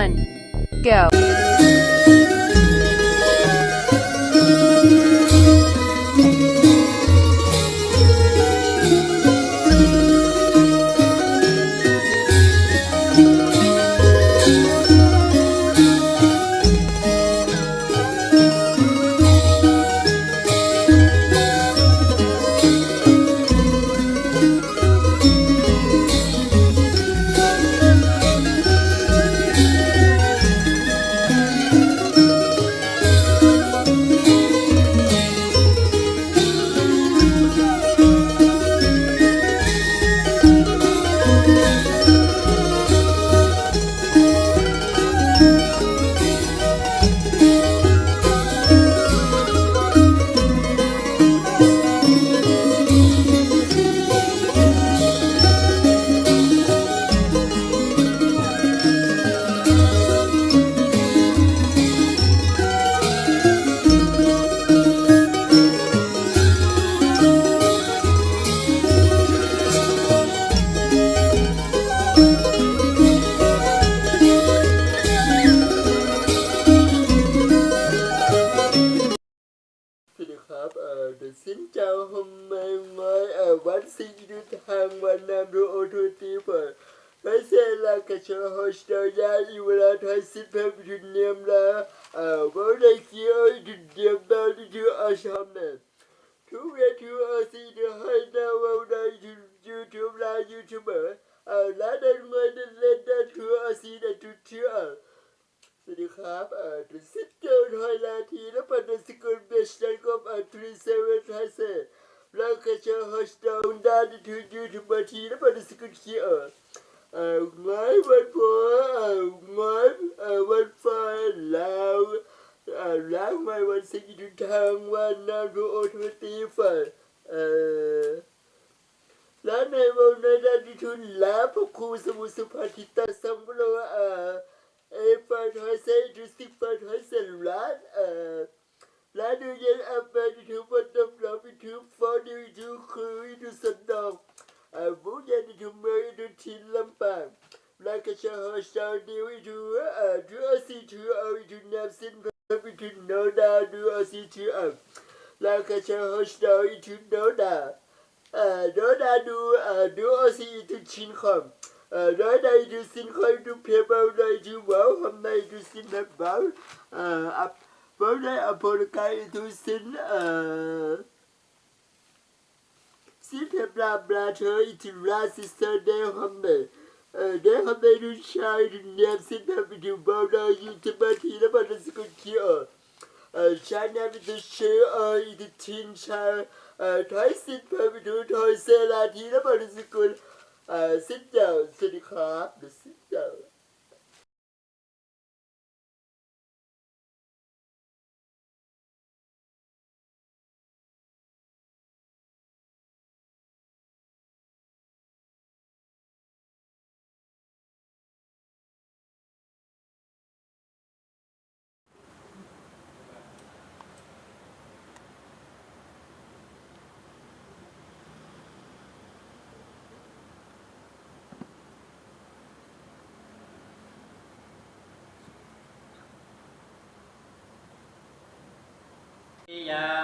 one, go. ออาชามเนทุกเวทีอาซีเดให้ดาวได้ยูยูทูบไลน์ยูทูบเบอร์เอ่อและได้เงินได้เล่นได้ทัวอาซีได้ทุกเชื่อสวัสดีครับเอ่อดิสิเกิลไทยลนด์ทีและปัตตสกุลเบสตันก็เอ่อทรีเซเว่นไทเซแล้วก็จะโฮสต์ดาวน์ด้านที่ยูทูบทีและปัตตสกุลเขียว เอ่อไงวันพอเอ่อไงเอ่อวันฟ้าแล้วเอ่อแล้วไม่วันสิ่งที่ทางวันนั้นดูโอทตีฝันเอ่อ และในวันนั้นที่ทุนลาพครูสมุสุภาทิตาสัมโลเอ่อเอฟันหอยเซดูสิฟันหอยเซลาเอ่อและดูเย็นอัปเปอร์ดูบันดำเราไปดูฟอดูดูคือดูสันดองเอ่อบุญยันดูเมย์ดูทินลำปางและก็ ở vũ gia đình hùng mơ đô thiên lâm bàng là cái xã hội sao điều ý thú ở chúa ờ, si chúa ơi thú nam sinh, phép ý thú nô đa đưa si chúa ở là cái xã hội sao ý thú nô ờ, đa ở nô đa đưa ở đưa si ý thú chín không ở nói đây thú xin khơi thú phía bao đây thú bảo hôm nay thú xin phép bảo ở bảo đây ở bộ cái thú xin ở Simple blablateur it races their humble. Ne haberin şairin nefsinden bütün bana yüzüme tine bana sıkıntı. Şenem dışı idi tin şair. Taysin pöbüdü taysela tine bana sıkıntı. Ee, sit down, sit down, sit down. Yeah.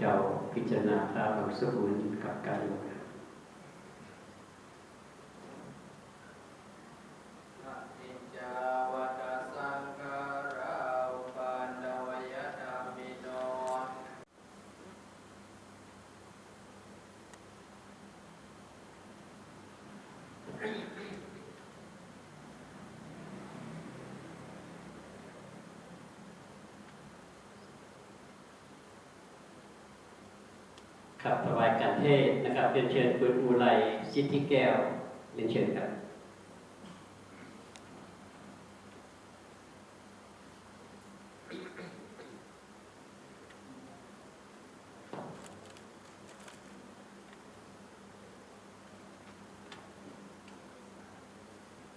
เจ้าพิจารณาพระบางสกุลกับการลงครับ อะนิจจาวตสังขาราอุปันนวยธรรมิโน ครับถวายการเทศนะครับเรียนเชิญคุณอุไรสิทธิแก้วเรียนเชิญครับ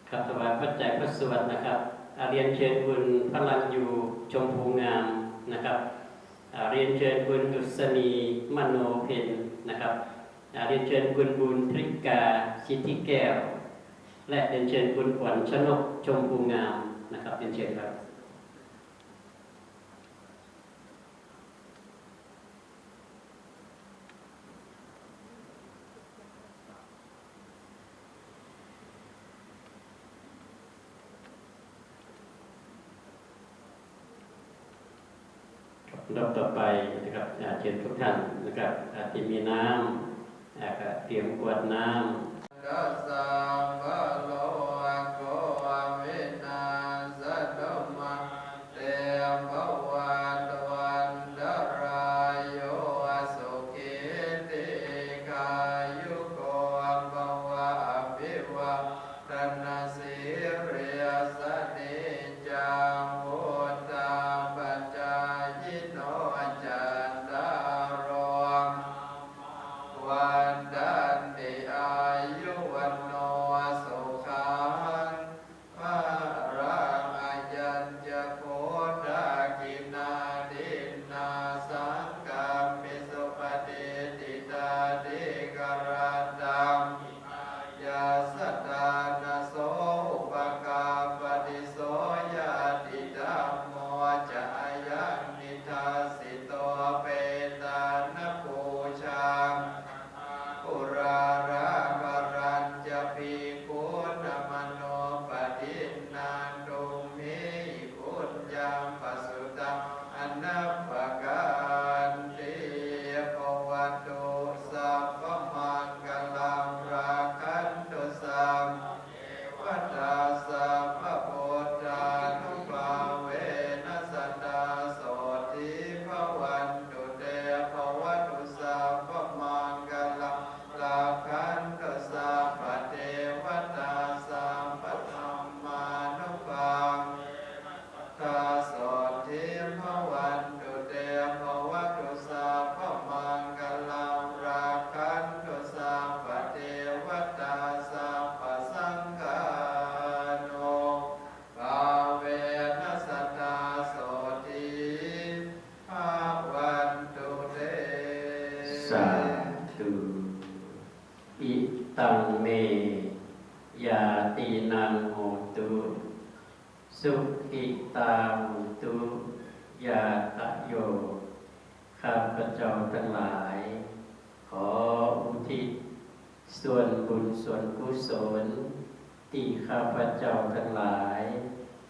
ครับถวายพระใจยพระสวดนะครับอาเรียนเชิญคุณพลังอยู่ชมพูงามนะครับอ่าเรียนเชิญคุณดุษณีมโนเพนนะครับเรียนเชิญคุณบุญทริกาชิติแก้ว และเรียนเชิญคุณขวัญชนกชมพูงามนะครับเรียนเชิญครับ ค รอบต่อไปนะครับเชิญทุกท่านนะครับที่มีน้ำเตรียมกวดน้ำ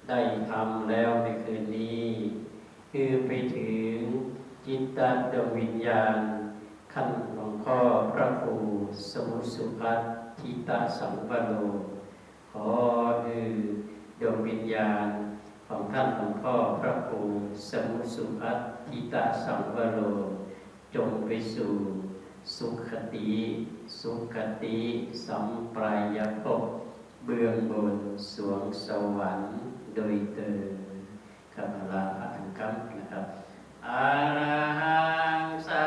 ได้ทำแล้วในคืนนี้ คือไปถึงจิตตดวงวิญญาณ ขั้นหลวงพ่อพระครูสมุสุพัทิตาสังวโรขอคือดวงวิญญาณของท่านหลวงพ่อพระครูสมุสุพัทิตาสังวโรจงไปสู่สุขติ สุขติสัมปรายภพเบื้องบนสวงสวรรค์ โดยเติมคำลาพระอังคัมนะครับอาราหังสา